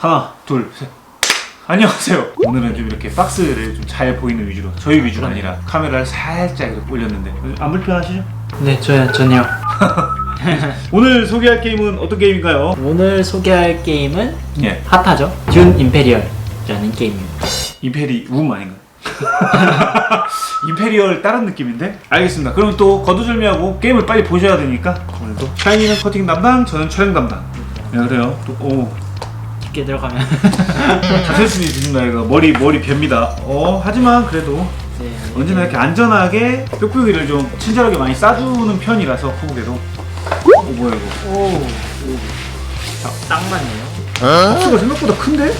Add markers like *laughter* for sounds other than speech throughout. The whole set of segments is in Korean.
하나, 둘, 셋. 안녕하세요. 오늘은 좀 이렇게 박스를 좀 잘 보이는 위주로 저희 위주가 아니라 카메라를 살짝 이렇게 올렸는데 안 불편하시죠? 네, 저요, 전요. *laughs* 오늘 소개할 게임은 어떤 게임인가요? 오늘 소개할 게임은 예, 핫하죠? 준 임페리얼이라는 게임입니다. 임페리 움 아닌가요? *laughs* 임페리얼 다른 느낌인데? 알겠습니다. 그럼 또 거두절미하고 게임을 빨리 보셔야 되니까 오늘도 샤이니는 커팅 담당, 저는 촬영 담당. 네, 그래요. 또, 오, 깊게 들어가면. *laughs* 자세히 드신다 이거 머리 머리 뵙니다. 어 하지만 그래도 네, 언제나 이렇게 안전하게 뾱뾱이를 좀 친절하게 많이 싸주는 편이라서 코브게도 어 뭐야 이거 오, 딱 맞네요. 박스가 생각보다 큰데?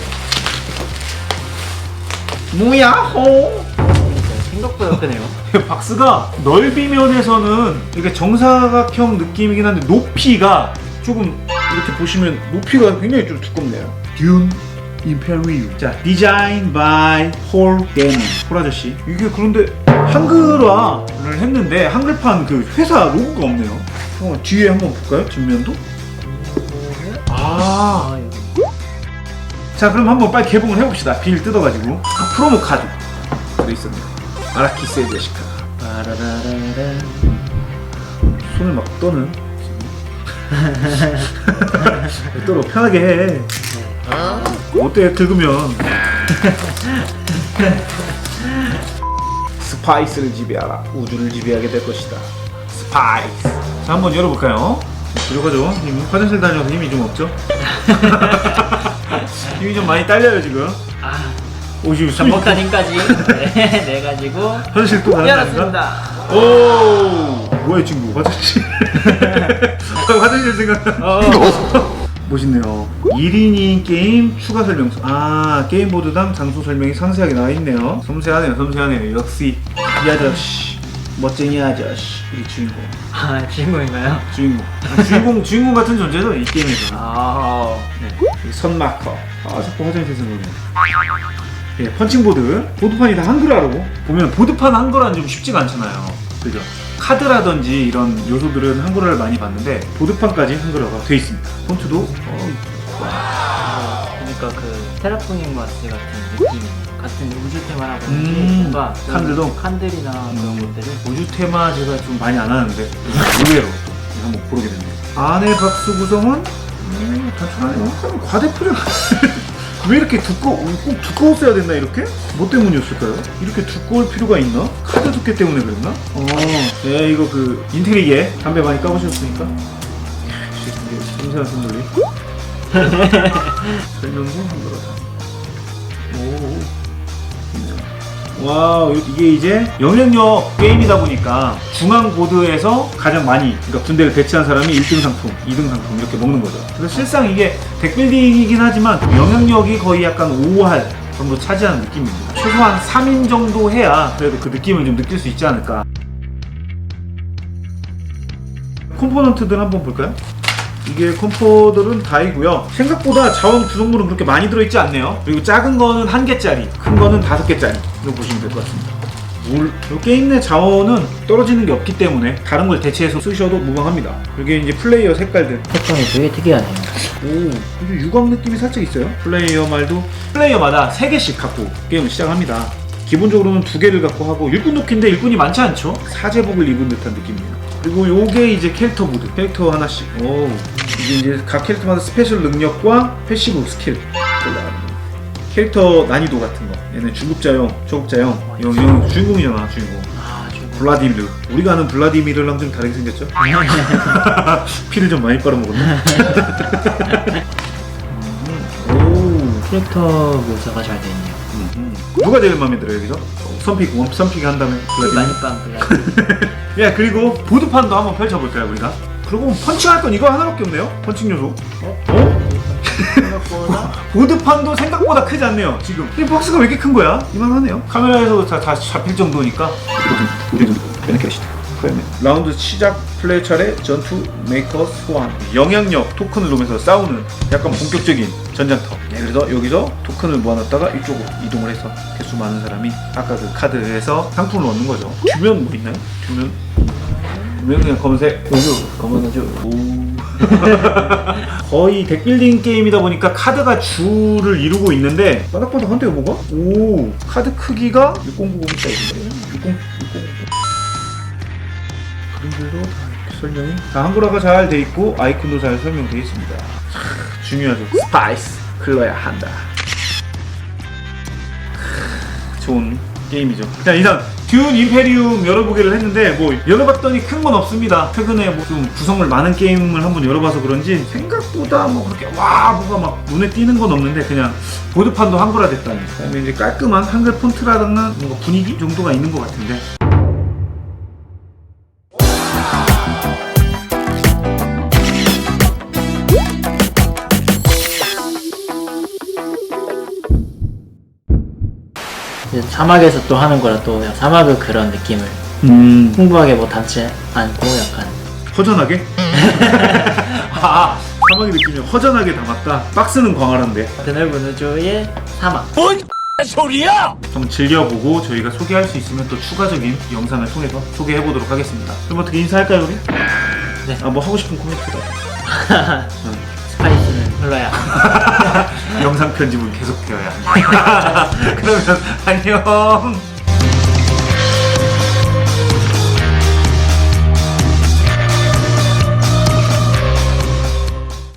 뭐야 호 그러니까요. 생각보다 크네요. *laughs* 박스가 넓이 면에서는 이렇게 정사각형 느낌이긴 한데 높이가 조금 이렇게 보시면 높이가 굉장히 좀 두껍네요 듄 임페리움 자 디자인 바이 홀 게이밍 홀 아저씨. 이게 그런데 한글화를 했는데 한글판 그 회사 로고가 없네요. 어, 뒤에 한번 볼까요? 뒷면도? 아. 자 그럼 한번 빨리 개봉을 해봅시다. 비닐 뜯어가지고. 아, 프로모 카드. 들어있습니다 아라키스의 제시카. 빠라라라라. 손을 막 떠는 떠로 *laughs* 편하게 해 어때 긁으면? 스파이스를 지배하라. 우주를 지배하게 될 것이다. 스파이스. 자 한번 열어볼까요? 부족하죠? 힘 화장실 다녀서 힘이 좀 없죠? *laughs* 힘이 좀 많이 딸려요 지금. 아, 오 지금 숨이 전복한 힘까지? 네, 내 가지고. 화장실 또 가는 거 아닌가? 열었습니다. 오! 뭐야 이 친구? 화장실? *laughs* 화장실 생각 어. *laughs* 멋있네요. 1인인 게임 추가 설명서. 아 게임보드당 장소 설명이 상세하게 나와 있네요. 섬세하네요 섬세하네요. 역시. 이 아저씨. 멋쟁이 아저씨. 우리 주인공. 아, 주인공인가요? 주인공. 아, 주인공 주인공 같은 존재죠 이 게임에서. 아, 네. 이 선마커. 아 자꾸 화장실 생각나 예, 펀칭보드. 보드판이 다 한글화로. 보면 보드판 한글화는 좀 쉽지가 않잖아요. 그죠 카드라든지 이런 요소들은 한글화를 많이 봤는데 보드판까지 한글화가 돼 있습니다. 폰트도 어, 그러니까 그 테라포밍 마스 같은 느낌 같은 우주 테마라고 하는 게 음, 뭔가 그런 칸들도? 칸들이나 그런 것들을 우주 테마 제가 좀 많이 안 하는데 의외로 한번 고르게 됐네요. 안에 박스 구성은 음, 단순하네요. 약간 과대표적 왜 이렇게 두꺼 꼭 두꺼웠어야 됐나 이렇게? 뭐 때문이었을까요? 이렇게 두꺼울 필요가 있나? 카드 두께 때문에 그랬나? 어, 네 이거 그 인테리에 담배 많이 까보셨으니까 섬세한 손놀이 *laughs* 설명서 한글화다 오 와 이게 이제 영향력 게임이다 보니까 중앙 보드에서 가장 많이 그러니까 군대를 배치한 사람이 1등 상품, 2등 상품 이렇게 먹는 거죠. 그래서 실상 이게 덱빌딩이긴 하지만 영향력이 거의 약간 5할 정도 차지하는 느낌입니다. 최소한 3인 정도 해야 그래도 그 느낌을 좀 느낄 수 있지 않을까. 컴포넌트들 한번 볼까요? 이게 컴포들은 다이고요. 생각보다 자원 구성물은 그렇게 많이 들어있지 않네요. 그리고 작은 거는 한 개짜리, 큰 거는 다섯 개짜리. 이거 보시면 될 것 같습니다. 물, 이 게임 내 자원은 떨어지는 게 없기 때문에 다른 걸 대체해서 쓰셔도 무방합니다. 이게 이제 플레이어 색깔들. 색감이 되게 특이하네요. 오, 아주 유광 느낌이 살짝 있어요. 플레이어 말도 플레이어마다 세 개씩 갖고 게임을 시작합니다. 기본적으로는 두 개를 갖고 하고 일꾼 놓기인데 일꾼이 많지 않죠? 사제복을 입은 듯한 느낌이에요. 그리고 요게 이제 캐릭터 보드. 캐릭터 하나씩. 오, 이게 이제 각 캐릭터마다 스페셜 능력과 패시브 스킬 거. 캐릭터 난이도 같은 거. 얘는 중급자용, 초급자용. 영, 영 주인공이잖아, 주인공. 블라디미르. 우리가 아는 블라디미르랑 좀 다르게 생겼죠? *laughs* 피를 좀 많이 빨아먹었네. *laughs* 오. 캐릭터 묘사가 잘돼 있네요. 음. 누가 제일 마음에 들어요 여기서? 선픽 원 선픽 한다면 블라디미르. 많이빵 블라디. 야 그리고 보드판도 한번 펼쳐볼까요 우리가? 그리고 펀칭할 건 이거 하나밖에 없네요. 펀칭 요소. 어? 어? 생각보다 *laughs* 보드판도 생각보다 크지 않네요. 지금 이 박스가 왜 이렇게 큰 거야? 이만하네요. 카메라에서도 다, 다 잡힐 정도니까. 우리도 이렇게 하시다. 라운드 시작 플레이 차례 전투 메이커 소환. 영향력 토큰을 놓으면서 싸우는 약간 본격적인 전장터. 네, 그래서 여기서 토큰을 모아놨다가 이쪽으로 이동을 해서 개수 많은 사람이 아까 그 카드에서 상품을 얻는 거죠. 주면 뭐 있나요? 주면? 주면 그냥 검색. 우주 검은 우주. 오. *laughs* 거의 덱빌딩 게임이다 보니까 카드가 주를 이루고 있는데 바닥바닥한데요 뭐가? 오. 카드 크기가 6090짜리인데? 60 60 그림들도 다 설명이 자 한글화가 잘 돼 있고 아이콘도 잘 설명돼 있습니다 참, 중요하죠 스파이스 흘러야 한다 좋은 게임이죠. 자, 이상 듀운 임페리움 열어보기를 했는데 뭐 열어봤더니 큰 건 없습니다. 최근에 뭐 좀 구성물 많은 게임을 한번 열어봐서 그런지 생각보다 뭐 그렇게 와 뭐가 막 눈에 띄는 건 없는데 그냥 보드판도 한글화 됐다니. 그다음에 이제 깔끔한 한글 폰트라든가 뭔가 분위기 정도가 있는 것 같은데. 사막에서 또 하는 거라 또 사막의 그런 느낌을 음 풍부하게 뭐 담지 않고 약간 허전하게? *laughs* 아 사막의 느낌이 허전하게 담았다. 박스는 광활한데. 드넓은 우주의 사막 한번 즐겨보고 저희가 소개할 수 있으면 또 추가적인 영상을 통해서 소개해 보도록 하겠습니다. 그럼 어떻게 인사할까요, 우리? 네. 아, 뭐 하고 싶은 코멘트가 *laughs* 스파이스는 흘러야 *laughs* 영상 편집은 계속되어야. *laughs* 그러면 안녕.